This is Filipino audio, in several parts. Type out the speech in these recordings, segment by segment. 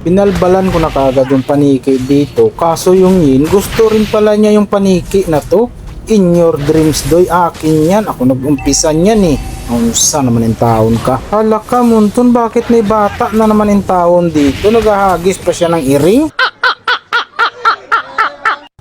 Pinalbalan ko na kagad yung paniki dito. Kaso yung yin, gusto rin pala niya yung paniki na to. In your dreams, doy, akin yan. Ako nag-umpisa niyan eh. Ang sa naman yung taon ka. Hala ka, Munton, bakit may bata na naman yung taon dito? Naghahagis pa siya ng iring?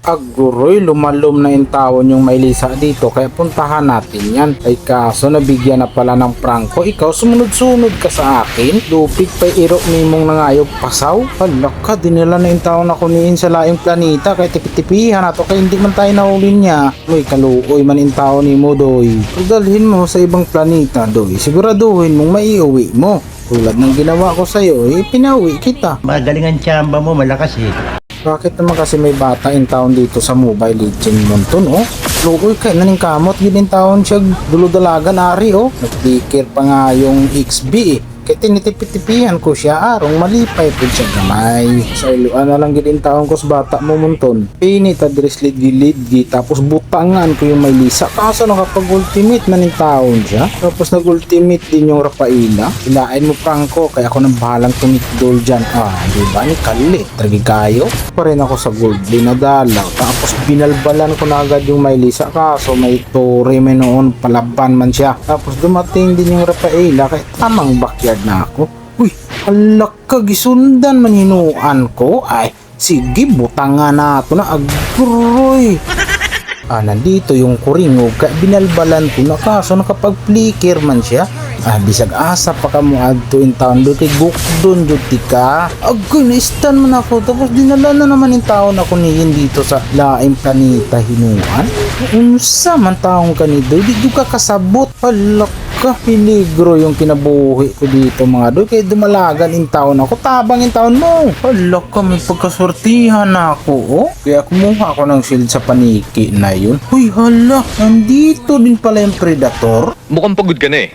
Aguroy, lumalom na yung tawon yung may lisa dito kaya puntahan natin yan. Ay kaso nabigyan na pala ng prangko. Ikaw sumunod-sunod ka sa akin. Lupit pa iro mimong nangayog pasaw. Hala ka, dinala na yung tawon ako niin sa laing planeta kaya tipitipihan na to kaya hindi man tayo nahuli niya. Uy, kaluoy man yung tawon ni mo, doy. Pagdalhin mo sa ibang planeta, doy. Siguraduhin mong maiuwi mo. Tulad ng ginawa ko sa'yo, eh, pinauwi kita. Magaling ang tsamba mo, malakas eh. Bakit naman kasi may bata in town dito sa Mobile Legend Monton, oh? Lukoy kay naning kamot gid in town siya duludalagan ari oh. Nagdikir pa nga yung XB eh. Kaya tinitipitipihan ko siya arong malipay po siya gamay. Sa iluan na lang gid in town ko sa bata mo monton. Pinit adres lead gilid tapos butangan ko yung may lisa. Kaso nakapag ultimate na ning taon siya. Tapos nag ultimate din yung Rafaela. Ilain mo prangko kaya ako nang bahalang tumikdol dyan. Ah, di ba ni Kali? Tragi kayo. Pa rin ako sa gold dinadalaw. Tapos binalbalan ko na agad yung may lisa. Kaso may tore may noon palaban man siya. Tapos dumating din yung Rafaela kaya tamang backyard na ako. Uy, alak ka gisundan maninuan ko. Ay, sige butangan na ako na agroy. Ah, nandito yung kuringog kaya binalbalan ko na kaso nakapag-flicker man siya. Ah, bisag asa pa ka mo adto in town do kay gukdon jud ti ka. Agoy, na-stan man ako tapos dinala na naman yung taon ako niyin dito sa laing planeta hinuan. Unsa man taong kanido, di ka kasabot. Hala ka, peligro yung kinabuhi ko dito mga doy kay dumalagan in taon ako tabang in taon mo. Hala ka, may pagkasortihan ako oh. Kaya kumuha ako ng shield sa paniki na yun. Uy, hala, nandito din pala yung predator. Mukhang pagod ka na eh.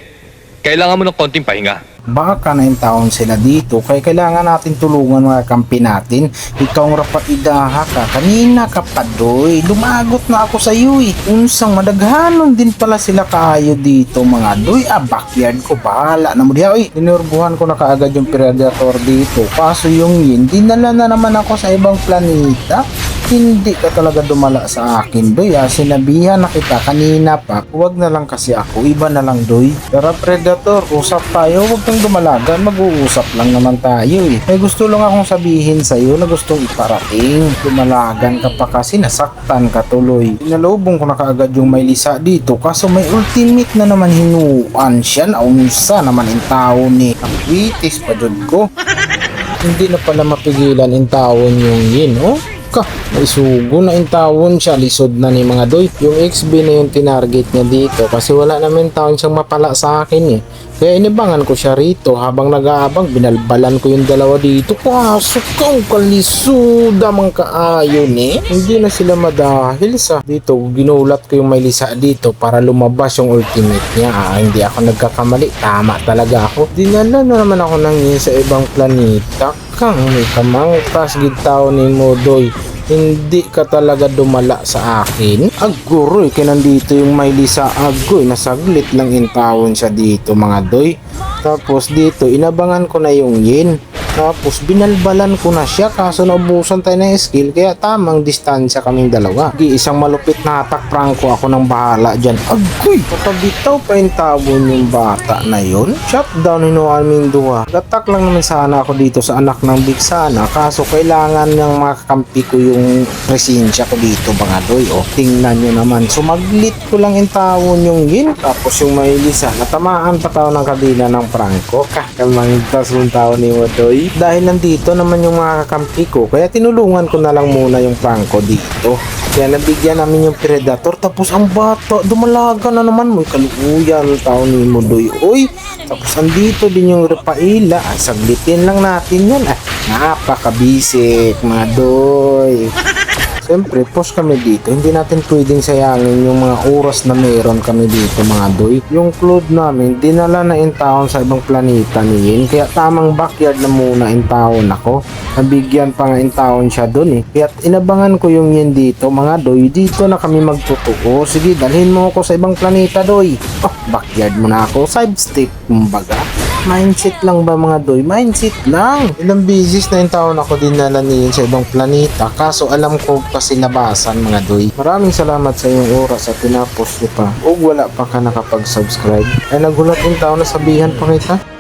Kailangan mo ng konting pahinga. Baka na yung taon sila dito kaya kailangan natin tulungan mga kampi natin. Ikaw nga pa idaha ka. Kanina ka pa doy. Lumagot na ako sa iyo eh. Unsang madaghanon din pala sila kaayo dito mga doy. Ah, backyard ko. Bahala na mo diha. Tinurbuhan ko na kaagad yung predator dito. Kaso yung yin, dinala na naman ako sa ibang planeta. Hindi ka talaga dumala sa akin, doy. Ah, sinabihan na kita kanina pa. Huwag na lang kasi ako. Iba na lang, doy. Tara, Predator. Usap tayo. Huwag kang dumalagan. Mag-uusap lang naman tayo, eh. May gusto lang akong sabihin sa'yo na gustong iparating. Dumalagan ka pa kasi nasaktan ka tuloy. Pinalubong ko na kaagad yung may lisa dito. Kaso may ultimate na naman hinuan siya. Naunsa naman yung tao ni. Ang bitis pa dyan ko. Hindi na pala mapigilan in tawon yung yin, oh. Ka, may sugo na in tawon siya, lisod na ni mga doy. Yung XB na yung tinarget niya dito kasi wala naman taon siyang mapala sa akin eh. Kaya inibangan ko siya rito habang nag-aabang binalbalan ko yung dalawa dito. Pasok kang kalisuda mang kaayon eh. Hindi na sila madahil sa dito. Ginulat ko yung may lisa dito para lumabas yung ultimate niya. Ah, hindi ako nagkakamali. Tama talaga ako. Dinala na naman ako yun sa ibang planeta. Kang may kamangkas gitaw ni Modoy hindi ka talaga dumala sa akin. Aguroy, kaya nandito yung may lisa agoy, nasaglit lang intawon siya dito mga doy. Tapos dito, inabangan ko na yung yin. Tapos binalbalan ko na siya kaso naubusan tayo ng skill kaya tamang distansya kaming dalawa. Di isang malupit na hatak prangko ako ng bahala dyan. Agoy! Patabitaw pa yung tabon yung bata na yun. Shutdown hinuan aming duha. Gatak lang naman sana ako dito sa anak ng Big Sana kaso kailangan ng makakampi ko yung presensya ko dito mga doy. O, tingnan nyo naman. Sumaglit ko lang yung tawon yung yin. Tapos yung may lisa. Natamaan pa tao ng kadina ng prangko. Kakamangtas yung tao ni Wadoy. Dahil nandito naman yung mga kakampi ko. Kaya tinulungan ko na lang muna yung prangko dito. Kaya nabigyan namin yung predator. Tapos ang bata, dumalaga na naman. May kaluuyan ang tao ni Mudoy. Uy, tapos andito din yung repaila. Ay, saglitin lang natin yan. Ah, napakabisik, mga doy. Siyempre, post kami dito. Hindi natin pwedeng sayangin yung mga oras na meron kami dito, mga doy. Yung cloud namin, dinala na in town sa ibang planeta ni Yin. Kaya tamang backyard na muna in town ako. Nabigyan pa nga in town siya dun eh. Kaya inabangan ko yung Yin dito, mga doy. Dito na kami magtutuo. Sige, dalhin mo ako sa ibang planeta, doy. Oh, backyard mo na ako. Side step, kumbaga. Mindset lang ba mga doy? Mindset lang. Ilang bisis na yung taon ako dinala niyo sa ibang planeta. Kaso alam ko kasi labasan mga doy. Maraming salamat sa iyong oras at tinapos niyo pa. O wala pa ka nakapag-subscribe. Ay nagulat yung tao na sabihan pa kita.